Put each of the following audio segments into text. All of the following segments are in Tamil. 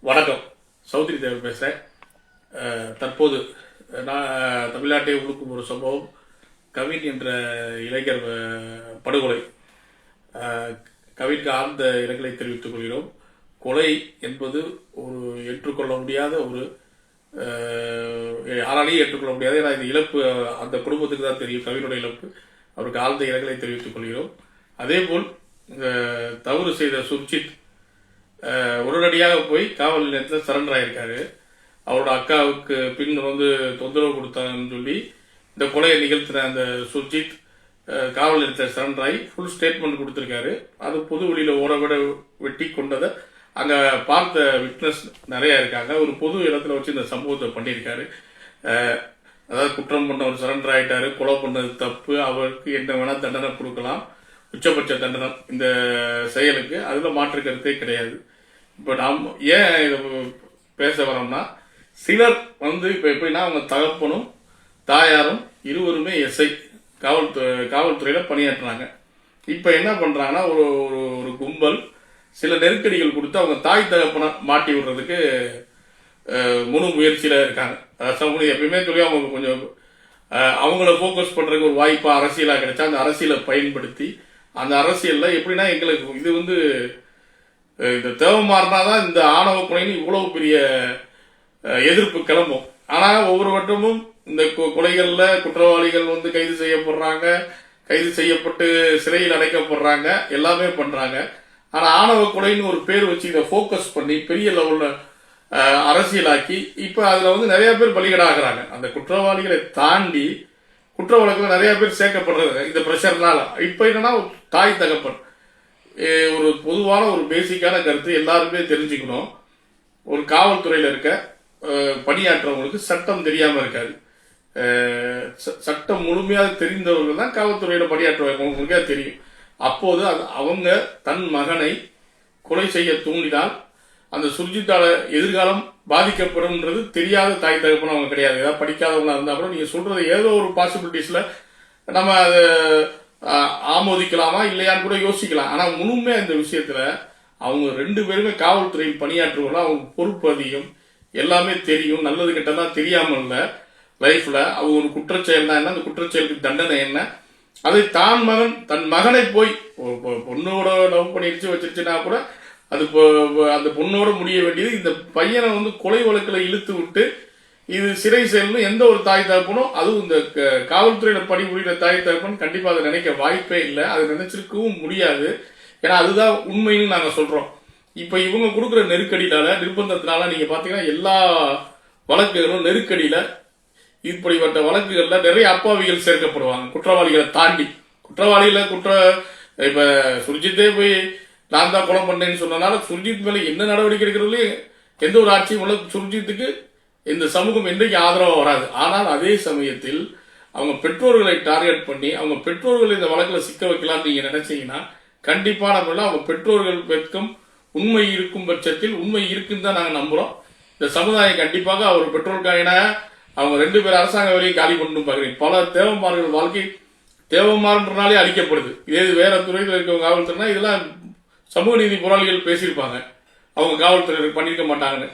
வணக்கம். சௌத்ரி தேவர் பேசுகிறேன் தற்போது நான் தமிழ்நாட்டை உழுக்கும் ஒரு சம்பவம். கவின் என்ற இளைஞர் படுகொலை. கவின்க்கு கவினுக்கு ஆழ்ந்த இரங்கலை தெரிவித்துக் கொள்கிறோம். கொலை என்பது ஒரு ஏற்றுக்கொள்ள முடியாத ஒரு யாராலையும் ஏற்றுக்கொள்ள முடியாது. ஏன்னா இந்த இழப்பு அந்த குடும்பத்துக்கு தான் தெரியும். கவினுடைய இழப்பு. அவருக்கு ஆழ்ந்த இரங்கலை தெரிவித்துக் கொள்கிறோம். அதேபோல் இந்த தவறு செய்த சுர்ஜித் உடனடியாக போய் காவல் நிலையத்தில் சரண்டர் ஆயிருக்காரு. அவரோட அக்காவுக்கு பின் வந்து தொந்தரவு கொடுத்தாங்கன்னு சொல்லி இந்த கொலையை நிகழ்த்தின அந்த சுர்ஜித் காவல் நிலையத்தில் சரண்டர் ஆகி ஃபுல் ஸ்டேட்மெண்ட் கொடுத்துருக்காரு. அது பொது வெளியில் ஓரவிட வெட்டி கொண்டதை அங்கே பார்த்த விட்னஸ் நிறையா இருக்காங்க. ஒரு பொது இடத்துல வச்சு இந்த சம்பவத்தை பண்ணியிருக்காரு. அதாவது குற்றம் பண்ணவர் சரண்டர் ஆகிட்டாரு கொலை பண்ணது தப்பு. அவருக்கு என்ன வேணால் தண்டனை கொடுக்கலாம். உச்சபட்ச தண்டனம் இந்த செயலுக்கு. அதில் மாற்று கருத்தே கிடையாது. இப்போ நாம் ஏன் இதை பேச வரோம்னா சிலர் வந்து இப்போ எப்படின்னா அவங்க தகப்பனும் தாயாரும் இருவருமே எஸ்ஐ காவல்துறை காவல்துறையில் பணியாற்றுறாங்க. இப்போ என்ன பண்ணுறாங்கன்னா ஒரு ஒரு ஒரு கும்பல் சில நெருக்கடிகள் கொடுத்து அவங்க தாய் தகப்பனை மாட்டி விடுறதுக்கு முழு முயற்சியில் இருக்காங்க. சமூகம் எப்பயுமே சொல்லி அவங்க கொஞ்சம் அவங்கள ஃபோக்கஸ் பண்ணுறதுக்கு ஒரு வாய்ப்பாக அரசியலாக கிடைச்சா அந்த அரசியலை பயன்படுத்தி அந்த அரசியலில் எப்படின்னா எங்களுக்கு இது வந்து இந்த தேவை தான் இந்த ஆணவ கொலைன்னு இவ்வளவு பெரிய எதிர்ப்பு கிளம்பும். ஆனா ஒவ்வொரு வட்டமும் இந்த கொ- கொலைகள்ல குற்றவாளிகள் வந்து கைது செய்யப்படுறாங்க கைது செய்யப்பட்டு சிறையில் அடைக்கப்படுறாங்க எல்லாமே பண்றாங்க. ஆனா ஆணவ கொலைன்னு ஒரு பேர் வச்சு இதை ஃபோக்கஸ் பண்ணி பெரிய லெவல்ல அரசியலாக்கி இப்ப அதுல வந்து நிறைய பேர் பலிகடாகிறாங்க. அந்த குற்றவாளிகளை தாண்டி குற்ற வழக்குல நிறைய பேர் சேர்க்கப்படுறது இந்த பிரஷர்னால இப்ப என்னன்னா தாய் தகப்பன். ஒரு பொதுவான ஒரு பேசிக்கான கருத்து எல்லாருமே தெரிஞ்சுக்கணும். ஒரு காவல்துறையில் இருக்க பணியாற்றவங்களுக்கு சட்டம் தெரியாமல் இருக்காது. ச- சட்டம் முழுமையாக தெரிந்தவர்கள் தான் காவல்துறையில் பணியாற்றுவாங்க. தெரியும். அப்போது அது- அவங்க தன் மகனை கொலை செய்ய தூண்டினால் அந்த சுர்ஜித்தால எதிர்காலம் பாதிக்கப்படும்ன்றது தெரியாத தாய் தகப்பன அவங்க கிடையாது. ஏதாவது படிக்காதவங்களா இருந்தால் கூட நீங்கள் சொல்கிறது ஏதோ ஒரு பாசிபிலிட்டிஸில் நம்ம அதை ஆமோதிக்கலாமா இல்லையான்னு கூட யோசிக்கலாம். ஆனா முழுமையா இந்த விஷயத்துல அவங்க ரெண்டு பேருமே காவல்துறையில் பணியாற்றுவர்கள் அவங்க பொறுப்பு அதிகம். எல்லாமே தெரியும். நல்லது கெட்டதெல்லாம் தெரியாம இல்லை. லைஃப்ல அவங்க ஒரு குற்றச்செயல் தான் என்ன? அந்த குற்றச்செயலுக்கு தண்டனை என்ன? அதை தான் மகன் தன் மகனை போய் பொண்ணோட லவ் பண்ணிடுச்சு வச்சிருச்சுன்னா கூட அது அந்த பொண்ணோட முடிய வேண்டியது. இந்த பையனை வந்து கொலை வழக்கில் இழுத்து விட்டு இது சிறை செல்லும் எந்த ஒரு தாய் தகப்பனும் அதுவும் இந்த க- காவல்துறையில பணிபுரிகிற தாய் தகப்பன் கண்டிப்பா அதை நினைக்க வாய்ப்பே இல்லை. அதை நினைச்சிருக்கவும் முடியாது. ஏன்னா அதுதான் உண்மைன்னு நாங்க சொல்றோம். இப்ப இவங்க கொடுக்குற நெருக்கடினால நிர்பந்தத்தினால நீங்க பாத்தீங்கன்னா எல்லா வழக்குகளும் நெருக்கடியில இப்படிப்பட்ட வழக்குகள்ல நிறைய அப்பாவிகள் சேர்க்கப்படுவாங்க. குற்றவாளிகளை தாண்டி. குற்றவாளிகளை குற்ற இப்ப சுர்ஜித்தே போய் நான் தான் கொலை பண்ணேன்னு சொன்னனால சுர்ஜித் மேல என்ன நடவடிக்கை எடுக்கிறதுலயும் எந்த ஒரு ஆட்சியும் உள்ள சுர்ஜித்துக்கு இந்த சமூகம் என்றைக்கு ஆதரவாக வராது. ஆனால் அதே சமயத்தில் அவங்க பெற்றோர்களை டார்கெட் பண்ணி அவங்க பெற்றோர்களை இந்த வழக்கில் சிக்க வைக்கலாம்னு நீங்கள் நினைச்சீங்கன்னா கண்டிப்பான முறையில் அவங்க பெற்றோர்கள் பெற்கும் உண்மை இருக்கும் பட்சத்தில் உண்மை இருக்குன்னு தான் நாங்கள் நம்புகிறோம் இந்த சமுதாயம் கண்டிப்பாக அவர் பெற்றோருக்காக அவங்க ரெண்டு பேர் அரசாங்க வேலையை காலி பண்ணணும் பார்க்குறீங்க பல தேவமார்கள் வாழ்க்கை தேவமாறுன்றனாலே அழிக்கப்படுது. இதே வேற துறையில் இருக்கவங்க காவல்துறைனா இதெல்லாம் சமூக நீதி போராளிகள் பேசியிருப்பாங்க. அவங்க காவல்துறை பண்ணியிருக்க மாட்டாங்கன்னு.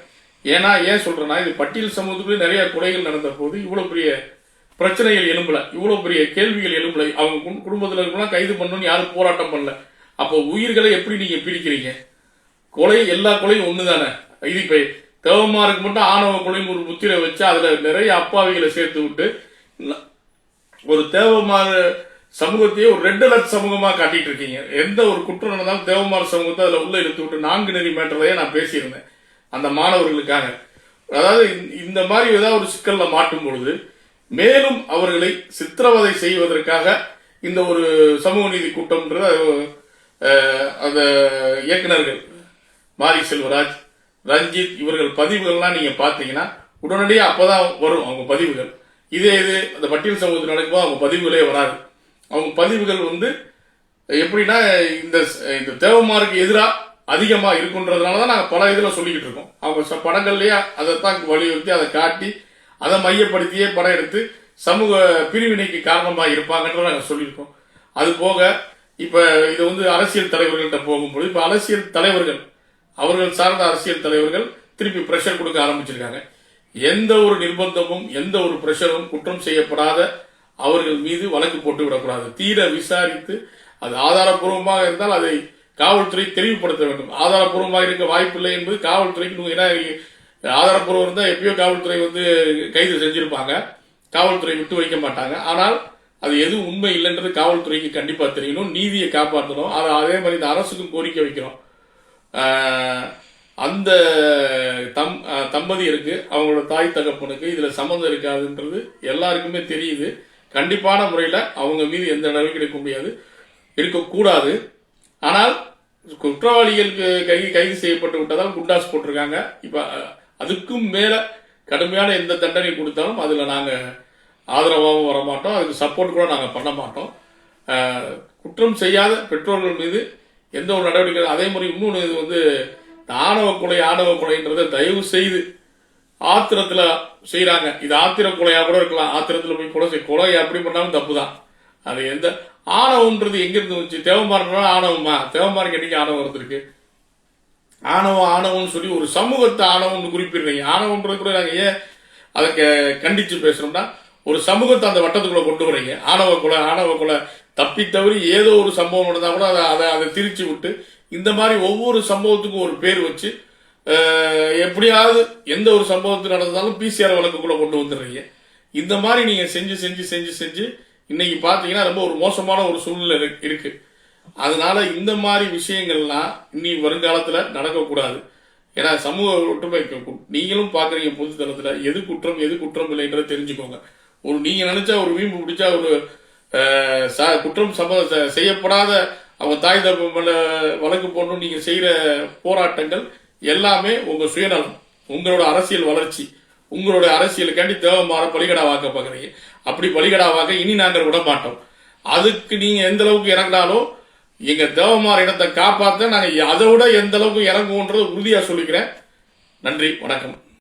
ஏன்னா ஏன் சொல்றேன்னா இது பட்டியல் சமூகத்துக்குள்ளே நிறைய கொலைகள் நடந்த போது இவ்வளவு பெரிய பிரச்சனைகள் எழும்பல இவ்வளவு பெரிய கேள்விகள் எழும்பல. அவங்க குடும்பத்தில் இருக்கலாம் கைது பண்ணணும்னு யாரும் போராட்டம் பண்ணல. அப்போ உயிர்களை எப்படி நீங்க பிரிக்கிறீங்க? கொலை எல்லா கொலையும் ஒண்ணுதானே? இது இப்ப தேவமாருக்கு மட்டும் ஆணவ கொலையும் ஒரு முத்திரை வச்சு அதுல நிறைய அப்பாவிகளை சேர்த்து விட்டு ஒரு தேவமாறு சமூகத்தையே ஒரு ரெட் அலர்ட் சமூகமா காட்டிட்டு இருக்கீங்க. எந்த ஒரு குற்றம் நடந்தாலும் தேவமார் சமூகத்தை அதுல உள்ள இழுத்து விட்டு நான்கு நெறி மேட்டரையே நான் பேசியிருந்தேன். அந்த மாணவர்களுக்காக. அதாவது இந்த- மாதிரி ஏதாவது ஒரு சிக்கல்ல மாட்டும் பொழுது மேலும் அவர்களை சித்திரவதை செய்வதற்காக இந்த ஒரு சமூக நீதி கூட்டம்ன்றது அந்த இயக்குனர்கள் மாரி செல்வராஜ் ரஞ்சித் இவர்கள் பதிவுகள்லாம் நீங்க பாத்தீங்கன்னா உடனடியாக அப்பதான் வரும் அவங்க பதிவுகள். இதே இது அந்த பட்டியல் சமூகத்தில் நடக்கும்போது அவங்க பதிவுகளே வராது. அவங்க பதிவுகள் வந்து எப்படின்னா இந்த இந்த தேவமாருக்கு எதிராக அதிகமாக இருக்குன்றதுனால தான் நாங்கள் பல இதில் சொல்லிக்கிட்டு இருக்கோம். அவங்க படங்கள்லேயே அதை அதைத்தான் வலியுறுத்தி அதை காட்டி அதை மையப்படுத்தியே படம் எடுத்து சமூக பிரிவினைக்கு காரணமாக இருப்பாங்கன்றத நாங்கள் சொல்லியிருக்கோம். அது போக இப்போ இது வந்து அரசியல் தலைவர்கள்ட்ட போகும்போது இப்போ அரசியல் தலைவர்கள் அவர்கள் சார்ந்த அரசியல் தலைவர்கள் திருப்பி ப்ரெஷர் கொடுக்க ஆரம்பிச்சிருக்காங்க. எந்த ஒரு நிர்பந்தமும் எந்த ஒரு ப்ரெஷரும் குற்றம் செய்யப்படாத அவர்கள் மீது வழக்கு போட்டு விடக்கூடாது. தீர விசாரித்து அது ஆதாரப்பூர்வமாக இருந்தால் அதை காவல்துறை தெளிவுபடுத்த வேண்டும். ஆதாரப்பூர்வமாக இருக்க வாய்ப்பில்லை என்பது காவல்துறைக்கு ஏன்னா ஆதாரப்பூர்வம் இருந்தால் எப்பயோ காவல்துறை வந்து கைது செஞ்சிருப்பாங்க. காவல்துறை விட்டு வைக்க மாட்டாங்க. ஆனால் அது எதுவும் உண்மை இல்லைன்றது காவல்துறைக்கு கண்டிப்பா தெரியணும். நீதியை காப்பாற்றணும். அது அதே மாதிரி இந்த அரசுக்கும் கோரிக்கை வைக்கிறோம். அந்த தம் தம்பதி இருக்கு. அவங்களோட தாய் தகப்பனுக்கு இதுல சம்மந்தம் இருக்காதுன்றது எல்லாருக்குமே தெரியுது. கண்டிப்பான முறையில் அவங்க மீது எந்த நடவடிக்கை எடுக்க முடியாது. இருக்கக்கூடாது. ஆனால் குற்றவாளிகளுக்கு கை கைது செய்யப்பட்டு விட்டதால் குண்டாஸ் போட்டிருக்காங்க. இப்ப அதுக்கும் மேல கடுமையான எந்த தண்டனை கொடுத்தாலும் அதுல நாங்க ஆதரவாகவும் வர மாட்டோம் அதுக்கு சப்போர்ட் கூட நாங்க பண்ண மாட்டோம். குற்றம் செய்யாத பெற்றோர்கள் மீது எந்த ஒரு நடவடிக்கை அதே மாதிரி இன்னொன்று இது வந்து ஆணவ கொலை ஆணவ கொலைன்றதை தயவு செய்து ஆத்திரத்துல செய்கிறாங்க இது ஆத்திர கொலையா கூட இருக்கலாம். ஆத்திரத்துல போய் கொலை செய் கொலை எப்படி பண்ணாலும் தப்பு தான் அது எந்த ஆணவம்ன்றது எங்கிருந்து வந்துச்சு? தேவமாறனால ஆணவமா? தேவமாருக்கு என்னைக்கு ஆணவம் இருந்திருக்கு ஆணவம் ஆணவம்னு சொல்லி ஒரு சமூகத்தை ஆணவம்னு குறிப்பிடுறீங்க. ஆணவம்ன்றது கூட நாங்கள் ஏன் அதை க- கண்டிச்சு பேசுறோம்னா ஒரு சமூகத்தை அந்த வட்டத்துக்குள்ள கொண்டு வரீங்க. ஆணவ கொலை ஆணவ கொலை தப்பி தவறி ஏதோ ஒரு சம்பவம் நடந்தால் கூட அதை அதை அதை திரிச்சு விட்டு இந்த மாதிரி ஒவ்வொரு சம்பவத்துக்கும் ஒரு பேர் வச்சு எப்படியாவது எந்த ஒரு சம்பவத்து நடந்தாலும் பிசிஆர் வழக்குக்குள்ள கொண்டு வந்துடுறீங்க. இந்த மாதிரி நீங்கள் செஞ்சு செஞ்சு செஞ்சு செஞ்சு இன்னைக்கு பார்த்தீங்கன்னா ரொம்ப ஒரு மோசமான ஒரு சூழ்நிலை இருக்கு- அதனால இந்த மாதிரி விஷயங்கள்லாம் இனி வருங்காலத்தில் நடக்கக்கூடாது. ஏன்னா சமூக ஒற்றுமை நீங்களும் பாக்குறீங்க பொது தளத்துல எது குற்றம் எது குற்றம் இல்லைன்றதை தெரிஞ்சுக்கோங்க. ஒரு நீங்க நினைச்சா ஒரு வீம்பு பிடிச்சா ஒரு ச- குற்றம் சம செய்யப்படாத அவங்க தாய் தப்பு வழக்கு போடணும் நீங்க செய்யற போராட்டங்கள் எல்லாமே உங்க சுயநலம் உங்களோட அரசியல் வளர்ச்சி. உங்களோட அரசியலுக்காண்டி தேவமாற பலிகடா வாக்க பார்க்குறீங்க. அப்படி பலிகடா வாக்க இனி நாங்கள் விட மாட்டோம் அதுக்கு நீங்கள் எந்த அளவுக்கு இறங்கினாலும் எங்கள் தேவமாற இடத்தை காப்பாற்ற நாங்கள் அதை விட எந்த அளவுக்கு இறங்குவோன்றது உறுதியாக சொல்லிக்கிறேன். நன்றி வணக்கம்.